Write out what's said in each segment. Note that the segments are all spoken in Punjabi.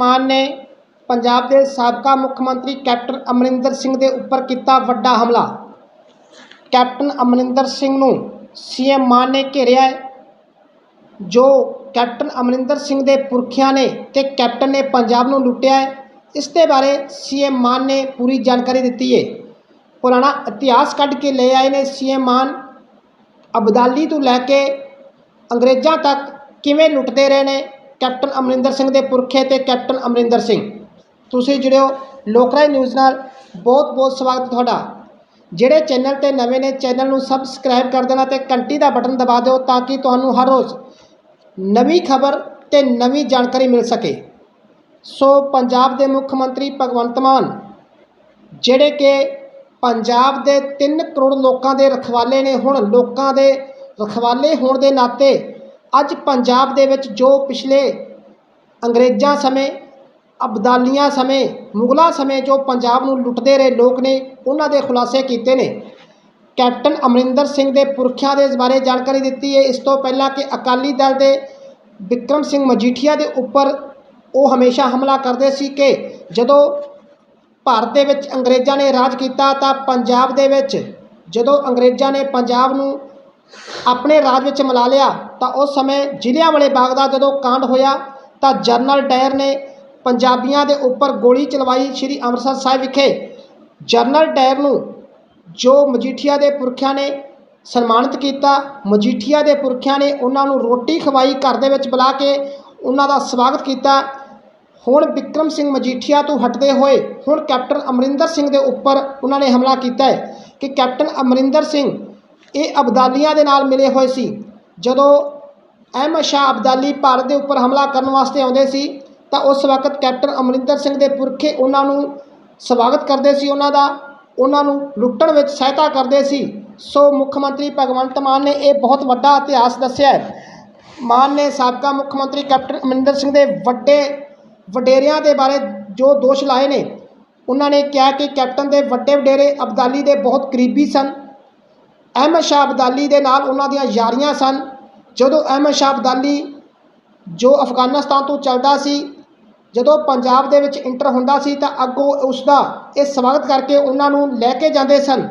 ਮਾਨ ਨੇ ਪੰਜਾਬ ਦੇ ਸਾਬਕਾ ਮੁੱਖ ਮੰਤਰੀ ਕੈਪਟਨ ਅਮਰਿੰਦਰ ਸਿੰਘ ਦੇ ਉੱਪਰ ਕੀਤਾ ਵੱਡਾ ਹਮਲਾ। ਕੈਪਟਨ ਅਮਰਿੰਦਰ ਸਿੰਘ ਨੂੰ ਸੀਐਮ ਮਾਨ ਨੇ ਘੇਰਿਆ ਹੈ, ਜੋ ਕੈਪਟਨ ਅਮਰਿੰਦਰ ਸਿੰਘ ਦੇ ਪੁਰਖਿਆਂ ਨੇ ਤੇ ਕੈਪਟਨ ਨੇ ਪੰਜਾਬ ਨੂੰ ਲੁੱਟਿਆ ਹੈ। ਇਸ ਦੇ ਬਾਰੇ ਸੀਐਮ ਮਾਨ ਨੇ ਪੂਰੀ ਜਾਣਕਾਰੀ ਦਿੱਤੀ ਹੈ। ਪੁਰਾਣਾ ਇਤਿਹਾਸ ਕੱਢ ਕੇ ਲੈ ਆਏ ਨੇ ਸੀਐਮ ਮਾਨ। ਅਬਦਾਲੀ ਤੋਂ ਲੈ ਕੇ ਅੰਗਰੇਜ਼ਾਂ ਤੱਕ ਕਿਵੇਂ ਲੁੱਟਦੇ ਰਹੇ ਨੇ ਕੈਪਟਨ ਅਮਰਿੰਦਰ ਸਿੰਘ ਦੇ ਪੁਰਖੇ ਤੇ ਕੈਪਟਨ ਅਮਰਿੰਦਰ ਸਿੰਘ। ਤੁਸੀਂ ਜੁੜਿਓ ਲੋਕਰਾਜ ਨਿਊਜ਼ ਨਾਲ। ਬਹੁਤ ਬਹੁਤ ਸਵਾਗਤ ਤੁਹਾਡਾ। ਜਿਹੜੇ ਚੈਨਲ ਤੇ ਨਵੇਂ ਨੇ, ਚੈਨਲ ਨੂੰ ਸਬਸਕ੍ਰਾਈਬ ਕਰ ਦੇਣਾ ਤੇ ਘੰਟੀ ਦਾ ਬਟਨ ਦਬਾ ਦਿਓ ਤਾਂ ਕਿ ਤੁਹਾਨੂੰ ਹਰ ਰੋਜ਼ ਨਵੀਂ ਖਬਰ ਤੇ ਨਵੀਂ ਜਾਣਕਾਰੀ ਮਿਲ ਸਕੇ। ਸੋ ਪੰਜਾਬ ਦੇ ਮੁੱਖ ਮੰਤਰੀ ਭਗਵੰਤ ਮਾਨ, ਜਿਹੜੇ ਕਿ ਪੰਜਾਬ ਦੇ 3 ਕਰੋੜ ਲੋਕਾਂ ਦੇ ਰਖਵਾਲੇ ਨੇ, ਹੁਣ ਲੋਕਾਂ ਦੇ ਰਖਵਾਲੇ ਹੋਣ ਦੇ ਨਾਤੇ ਅੱਜ ਪੰਜਾਬ ਦੇ ਵਿੱਚ ਜੋ ਪਿਛਲੇ ਅੰਗਰੇਜ਼ਾਂ ਸਮੇਂ, ਅਬਦਾਲੀਆਂ ਸਮੇਂ, ਮੁਗਲਾਂ ਸਮੇਂ ਜੋ ਪੰਜਾਬ ਨੂੰ ਲੁੱਟਦੇ ਰਹੇ ਲੋਕ ਨੇ, ਉਹਨਾਂ ਦੇ ਖੁਲਾਸੇ ਕੀਤੇ ਨੇ। ਕੈਪਟਨ ਅਮਰਿੰਦਰ ਸਿੰਘ ਦੇ ਪੁਰਖਿਆਂ ਦੇ ਬਾਰੇ ਜਾਣਕਾਰੀ ਦਿੱਤੀ ਹੈ। ਇਸ ਤੋਂ ਪਹਿਲਾਂ ਕਿ ਅਕਾਲੀ ਦਲ ਦੇ ਵਿਕਰਮ ਸਿੰਘ ਮਜੀਠੀਆ ਦੇ ਉੱਪਰ ਉਹ ਹਮੇਸ਼ਾ ਹਮਲਾ ਕਰਦੇ ਸੀ ਕਿ ਜਦੋਂ ਭਾਰਤ ਦੇ ਵਿੱਚ ਅੰਗਰੇਜ਼ਾਂ ਨੇ ਰਾਜ ਕੀਤਾ ਤਾਂ ਪੰਜਾਬ ਦੇ ਵਿੱਚ ਜਦੋਂ ਅੰਗਰੇਜ਼ਾਂ ਨੇ ਪੰਜਾਬ ਨੂੰ ਆਪਣੇ ਰਾਜ ਵਿੱਚ ਮਿਲਾ ਲਿਆ, ਤਾਂ ਉਸ ਸਮੇਂ ਜ਼ਿਲ੍ਹਿਆਂ ਵਾਲੇ ਬਾਗ ਦਾ ਜਦੋਂ ਕਾਂਡ ਹੋਇਆ, ਤਾਂ ਜਨਰਲ ਡਾਇਰ ਨੇ ਪੰਜਾਬੀਆਂ ਦੇ ਉੱਪਰ ਗੋਲੀ ਚਲਵਾਈ ਸ੍ਰੀ ਅੰਮ੍ਰਿਤਸਰ ਸਾਹਿਬ ਵਿਖੇ। ਜਨਰਲ ਡਾਇਰ ਨੂੰ ਜੋ ਮਜੀਠੀਆ ਦੇ ਪੁਰਖਿਆਂ ਨੇ ਸਨਮਾਨਿਤ ਕੀਤਾ, ਮਜੀਠੀਆ ਦੇ ਪੁਰਖਿਆਂ ਨੇ ਉਹਨਾਂ ਨੂੰ ਰੋਟੀ ਖਵਾਈ ਘਰ ਦੇ ਵਿੱਚ ਬੁਲਾ ਕੇ ਉਹਨਾਂ ਦਾ ਸਵਾਗਤ ਕੀਤਾ। ਹੁਣ ਵਿਕਰਮ ਸਿੰਘ ਮਜੀਠੀਆ ਤੋਂ ਹਟਦੇ ਹੋਏ, ਹੁਣ ਕੈਪਟਨ ਅਮਰਿੰਦਰ ਸਿੰਘ ਦੇ ਉੱਪਰ ਉਹਨਾਂ ਨੇ ਹਮਲਾ ਕੀਤਾ ਹੈ ਕਿ ਕੈਪਟਨ ਅਮਰਿੰਦਰ ਸਿੰਘ ਇਹ ਅਬਦਾਲੀਆਂ ਦੇ ਨਾਲ ਮਿਲੇ ਹੋਏ ਸੀ। ਜਦੋਂ ਅਹਿਮਦ ਸ਼ਾਹ ਅਬਦਾਲੀ ਭਾਰਤ ਦੇ ਉੱਪਰ ਹਮਲਾ ਕਰਨ ਵਾਸਤੇ ਆਉਂਦੇ ਸੀ, ਤਾਂ ਉਸ ਵਕਤ ਕੈਪਟਨ ਅਮਰਿੰਦਰ ਸਿੰਘ ਦੇ ਪੁਰਖੇ ਉਹਨਾਂ ਨੂੰ ਸਵਾਗਤ ਕਰਦੇ ਸੀ ਉਹਨਾਂ ਦਾ। ਉਹਨਾਂ ਨੂੰ ਲੁੱਟਣ ਵਿੱਚ ਸਹਾਇਤਾ ਕਰਦੇ ਸੀ। ਸੋ ਮੁੱਖ ਮੰਤਰੀ ਭਗਵੰਤ ਮਾਨ ਨੇ ਇਹ ਬਹੁਤ ਵੱਡਾ ਇਤਿਹਾਸ ਦੱਸਿਆ ਮਾਨ ਨੇ ਸਾਬਕਾ ਮੁੱਖ ਮੰਤਰੀ ਕੈਪਟਨ ਅਮਰਿੰਦਰ ਸਿੰਘ ਦੇ ਵੱਡੇ ਵਡੇਰਿਆਂ ਦੇ ਬਾਰੇ ਜੋ ਦੋਸ਼ ਲਾਏ ਨੇ, ਉਹਨਾਂ ਨੇ ਕਿਹਾ ਕਿ ਕੈਪਟਨ ਦੇ ਵੱਡੇ ਵਡੇਰੇ ਅਬਦਾਲੀ ਦੇ ਬਹੁਤ ਕਰੀਬੀ ਸਨ। ਅਹਿਮਦ ਸ਼ਾਹ ਅਬਦਾਲੀ ਦੇ ਨਾਲ ਉਹਨਾਂ ਦੀਆਂ ਯਾਰੀਆਂ ਸਨ। ਜਦੋਂ ਅਹਿਮਦ ਸ਼ਾਹ ਅਬਦਾਲੀ ਜੋ ਅਫਗਾਨਿਸਤਾਨ ਤੋਂ ਚੱਲਦਾ ਸੀ, ਜਦੋਂ ਪੰਜਾਬ ਦੇ ਵਿੱਚ ਇੰਟਰ ਹੁੰਦਾ ਸੀ ਤਾਂ ਅੱਗੋਂ ਉਸ ਦਾ ਇਹ ਸਵਾਗਤ ਕਰਕੇ ਉਹਨਾਂ ਨੂੰ ਲੈ ਕੇ ਜਾਂਦੇ ਸਨ।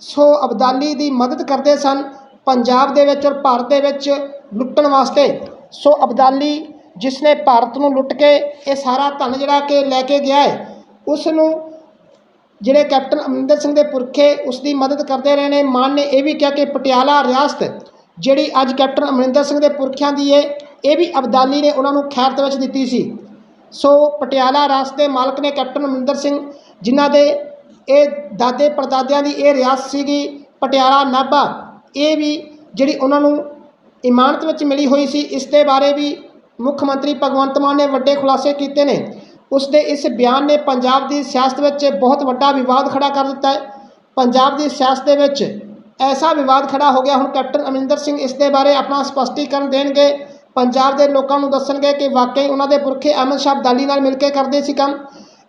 ਸੋ ਅਬਦਾਲੀ ਦੀ ਮਦਦ ਕਰਦੇ ਸਨ ਪੰਜਾਬ ਦੇ ਵਿੱਚ ਔਰ ਭਾਰਤ ਦੇ ਵਿੱਚ ਲੁੱਟਣ ਵਾਸਤੇ। ਸੋ ਅਬਦਾਲੀ ਜਿਸ ਨੇ ਭਾਰਤ ਨੂੰ ਲੁੱਟ ਕੇ ਇਹ ਸਾਰਾ ਧਨ ਜਿਹੜਾ ਕਿ ਲੈ ਕੇ ਗਿਆ ਹੈ ਉਸ ਨੂੰ ਜਿਹੜੇ ਕੈਪਟਨ ਅਮਰਿੰਦਰ ਸਿੰਘ ਦੇ ਪੁਰਖੇ ਉਸ ਦੀ ਮਦਦ ਕਰਦੇ ਰਹੇ ਨੇ, ਮਾਨ ਨੇ ਇਹ ਵੀ ਕਿਹਾ ਕਿ ਪਟਿਆਲਾ ਰਿਆਸਤ ਜਿਹੜੀ ਅੱਜ ਕੈਪਟਨ ਅਮਰਿੰਦਰ ਸਿੰਘ ਦੇ ਪੁਰਖਿਆਂ ਦੀ ਹੈ ਇਹ ਵੀ ਅਬਦਾਲੀ ਨੇ ਉਹਨਾਂ ਨੂੰ ਖੈਰਤ ਵਿੱਚ ਦਿੱਤੀ ਸੀ। ਸੋ ਪਟਿਆਲਾ ਰਿਆਸਤ ਦੇ ਮਾਲਕ ਨੇ ਕੈਪਟਨ ਅਮਰਿੰਦਰ ਸਿੰਘ, ਜਿਨ੍ਹਾਂ ਦੇ ਇਹ ਦਾਦੇ ਪੜਦਾਦਿਆਂ ਦੀ ਇਹ ਰਿਆਸਤ ਸੀਗੀ, ਪਟਿਆਲਾ ਨਾਭਾ, ਇਹ ਵੀ ਜਿਹੜੀ ਉਹਨਾਂ ਨੂੰ ਇਮਾਨਤ ਵਿੱਚ ਮਿਲੀ ਹੋਈ ਸੀ, ਇਸ ਦੇ ਬਾਰੇ ਵੀ ਮੁੱਖ ਮੰਤਰੀ ਭਗਵੰਤ ਮਾਨ ਨੇ ਵੱਡੇ ਖੁਲਾਸੇ ਕੀਤੇ ਨੇ। ਉਸ ਦੇ ਇਸ ਬਿਆਨ ਨੇ ਪੰਜਾਬ ਦੀ ਸਿਆਸਤ ਵਿੱਚ ਬਹੁਤ ਵੱਡਾ ਵਿਵਾਦ ਖੜਾ ਕਰ ਦਿੱਤਾ ਹੈ। ਪੰਜਾਬ ਦੀ ਸਿਆਸਤ ਦੇ ਵਿੱਚ ਐਸਾ ਵਿਵਾਦ ਖੜਾ ਹੋ ਗਿਆ, ਹੁਣ ਕੈਪਟਨ ਅਮਰਿੰਦਰ ਸਿੰਘ ਇਸ ਦੇ ਬਾਰੇ ਆਪਣਾ ਸਪਸ਼ਟੀਕਰਨ ਦੇਣਗੇ। ਪੰਜਾਬ ਦੇ ਲੋਕਾਂ ਨੂੰ ਦੱਸਣਗੇ ਕਿ ਵਾਕਈ ਉਹਨਾਂ ਦੇ ਪੁਰਖੇ ਅਹਿਮਦ ਸ਼ਾਹ ਅਬਦਾਲੀ ਨਾਲ ਮਿਲ ਕੇ ਕਰਦੇ ਸੀ ਕੰਮ।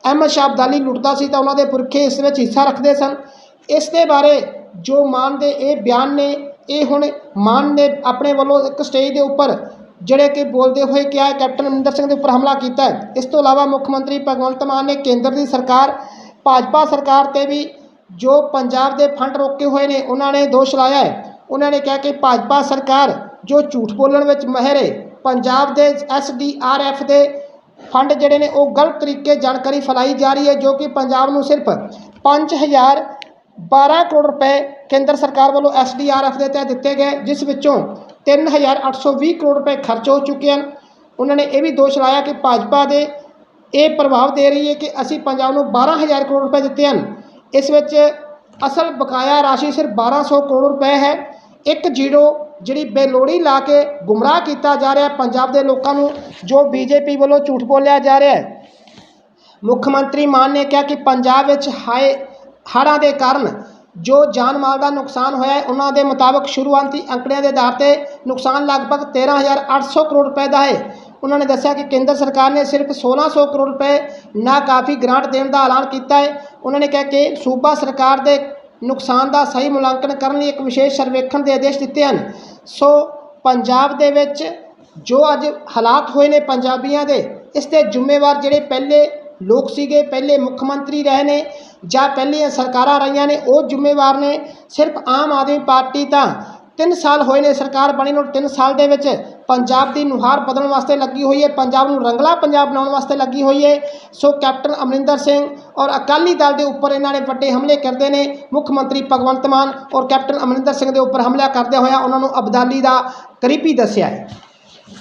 ਅਹਿਮਦ ਸ਼ਾਹ ਅਬਦਾਲੀ ਲੁੱਟਦਾ ਸੀ ਤਾਂ ਉਹਨਾਂ ਦੇ ਪੁਰਖੇ ਇਸ ਵਿੱਚ ਹਿੱਸਾ ਰੱਖਦੇ ਸਨ। ਇਸ ਦੇ ਬਾਰੇ ਜੋ ਮਾਨ ਦੇ ਇਹ ਬਿਆਨ ਨੇ, ਇਹ ਹੁਣ ਮਾਨ ਨੇ ਆਪਣੇ ਵੱਲੋਂ ਇੱਕ ਸਟੇਜ ਦੇ ਉੱਪਰ ਜਿਹੜੇ ਕਿ ਬੋਲਦੇ ਹੋਏ ਕਿਹਾ ਕੈਪਟਨ ਅਮਰਿੰਦਰ ਸਿੰਘ ਦੇ ਉੱਪਰ ਹਮਲਾ ਕੀਤਾ ਹੈ। ਇਸ ਤੋਂ ਇਲਾਵਾ ਮੁੱਖ ਮੰਤਰੀ ਭਗਵੰਤ ਮਾਨ ਨੇ ਕੇਂਦਰ ਦੀ ਸਰਕਾਰ, ਭਾਜਪਾ ਸਰਕਾਰ ਤੇ ਵੀ ਜੋ ਪੰਜਾਬ ਦੇ ਫੰਡ ਰੋਕੇ ਹੋਏ ਨੇ, ਉਹਨਾਂ ਨੇ ਦੋਸ਼ ਲਾਇਆ ਹੈ। ਉਹਨਾਂ ਨੇ ਕਿਹਾ ਕਿ ਭਾਜਪਾ ਸਰਕਾਰ ਜੋ ਝੂਠ ਬੋਲਣ ਵਿੱਚ ਮਾਹਿਰ ਹੈ ਪੰਜਾਬ ਦੇ ਐਸਡੀਆਰਐਫ ਦੇ ਫੰਡ ਜਿਹੜੇ ਨੇ, ਉਹ ਗਲਤ ਤਰੀਕੇ ਜਾਣਕਾਰੀ ਫੈਲਾਈ ਜਾ ਰਹੀ ਹੈ, ਜੋ ਕਿ ਪੰਜਾਬ ਨੂੰ ਸਿਰਫ 5000 12 ਕਰੋੜ ਰੁਪਏ ਕੇਂਦਰ ਸਰਕਾਰ ਵੱਲੋਂ ਐਸਡੀਆਰਐਫ ਦੇ ਤਹਿਤ ਦਿੱਤੇ ਗਏ, ਜਿਸ ਵਿੱਚੋਂ 3820 ਕਰੋੜ ਰੁਪਏ ਖਰਚ ਹੋ ਚੁੱਕੇ ਹਨ। ਉਹਨਾਂ ਨੇ ਇਹ ਵੀ ਦੋਸ਼ ਲਾਇਆ ਕਿ ਭਾਜਪਾ ਦੇ ਇਹ ਪ੍ਰਭਾਵ ਦੇ ਰਹੀ ਹੈ ਕਿ ਅਸੀਂ ਪੰਜਾਬ ਨੂੰ 12000 ਕਰੋੜ ਰੁਪਏ ਦਿੱਤੇ ਹਨ। ਇਸ ਵਿੱਚ ਅਸਲ ਬਕਾਇਆ ਰਾਸ਼ੀ ਸਿਰਫ 1200 ਕਰੋੜ ਰੁਪਏ ਹੈ। ਇੱਕ ਜੀਰੋ ਜਿਹੜੀ ਬੇਲੋੜੀ ਲਾ ਕੇ ਗੁੰਮਰਾਹ ਕੀਤਾ ਜਾ ਰਿਹਾ ਪੰਜਾਬ ਦੇ ਲੋਕਾਂ ਨੂੰ, ਜੋ ਬੀਜੇਪੀ ਵੱਲੋਂ ਝੂਠ ਬੋਲਿਆ ਜਾ ਰਿਹਾ ਹੈ। ਮੁੱਖ ਮੰਤਰੀ ਮਾਨ ਨੇ ਕਿਹਾ ਕਿ ਪੰਜਾਬ ਵਿੱਚ ਹਾਏ, ਹੜ੍ਹਾਂ ਦੇ ਕਾਰਨ ਜੋ ਜਾਨ ਮਾਲ ਦਾ ਨੁਕਸਾਨ ਹੋਇਆ ਹੈ, ਉਹਨਾਂ ਦੇ ਮੁਤਾਬਕ ਸ਼ੁਰੂਆਤੀ ਅੰਕੜਿਆਂ ਦੇ ਆਧਾਰ ਤੇ ਨੁਕਸਾਨ ਲਗਭਗ 13800 ਕਰੋੜ ਰੁਪਏ ਦਾ ਹੈ। ਉਹਨਾਂ ਨੇ ਦੱਸਿਆ ਕਿ ਕੇਂਦਰ ਸਰਕਾਰ ਨੇ ਸਿਰਫ 1600 ਕਰੋੜ ਰੁਪਏ ਨਾ ਕਾਫੀ ਗ੍ਰਾਂਟ ਦੇਣ ਦਾ ਐਲਾਨ ਕੀਤਾ ਹੈ। ਉਹਨਾਂ ਨੇ ਕਿਹਾ ਕਿ ਸੂਬਾ ਸਰਕਾਰ ਦੇ ਨੁਕਸਾਨ ਦਾ ਸਹੀ ਮੁਲਾਂਕਣ ਕਰਨ ਲਈ ਇੱਕ ਵਿਸ਼ੇਸ਼ ਸਰਵੇਖਣ ਦੇ ਆਦੇਸ਼ ਦਿੱਤੇ ਹਨ। ਸੋ ਪੰਜਾਬ ਦੇ ਵਿੱਚ ਜੋ ਅੱਜ ਹਾਲਾਤ ਹੋਏ ਨੇ ਪੰਜਾਬੀਆਂ ਦੇ, ਇਸ 'ਤੇ ਜ਼ਿੰਮੇਵਾਰ ਜਿਹੜੇ ਪਹਿਲੇ ਲੋਕ ਸੀਗੇ, ਪਹਿਲੇ ਮੁੱਖ ਮੰਤਰੀ ਰਹੇ ਨੇ ਜਾਂ ਪਹਿਲੀਆਂ ਸਰਕਾਰਾਂ ਰਹੀਆਂ ਨੇ, ਉਹ ਜ਼ਿੰਮੇਵਾਰ ਨੇ। ਸਿਰਫ ਆਮ ਆਦਮੀ ਪਾਰਟੀ ਤਾਂ 3 ਸਾਲ ਹੋਏ ਨੇ ਸਰਕਾਰ ਬਣੀ ਨੂੰ 3 ਸਾਲ ਦੇ ਵਿੱਚ ਪੰਜਾਬ ਦੀ ਨੁਹਾਰ ਬਦਲਣ ਵਾਸਤੇ ਲੱਗੀ ਹੋਈ ਹੈ, ਪੰਜਾਬ ਨੂੰ ਰੰਗਲਾ ਪੰਜਾਬ ਬਣਾਉਣ ਵਾਸਤੇ ਲੱਗੀ ਹੋਈ ਹੈ। ਸੋ ਕੈਪਟਨ ਅਮਰਿੰਦਰ ਸਿੰਘ ਔਰ ਅਕਾਲੀ ਦਲ ਦੇ ਉੱਪਰ ਇਹਨਾਂ ਨੇ ਵੱਡੇ ਹਮਲੇ ਕਰਦੇ ਨੇ, ਮੁੱਖ ਮੰਤਰੀ ਭਗਵੰਤ ਮਾਨ ਔਰ ਕੈਪਟਨ ਅਮਰਿੰਦਰ ਸਿੰਘ ਦੇ ਉੱਪਰ ਹਮਲਾ ਕਰਦੇ ਹੋਇਆ ਉਹਨਾਂ ਨੂੰ ਅਬਦਾਲੀ ਦਾ ਕਰੀਪੀ ਦੱਸਿਆ ਹੈ।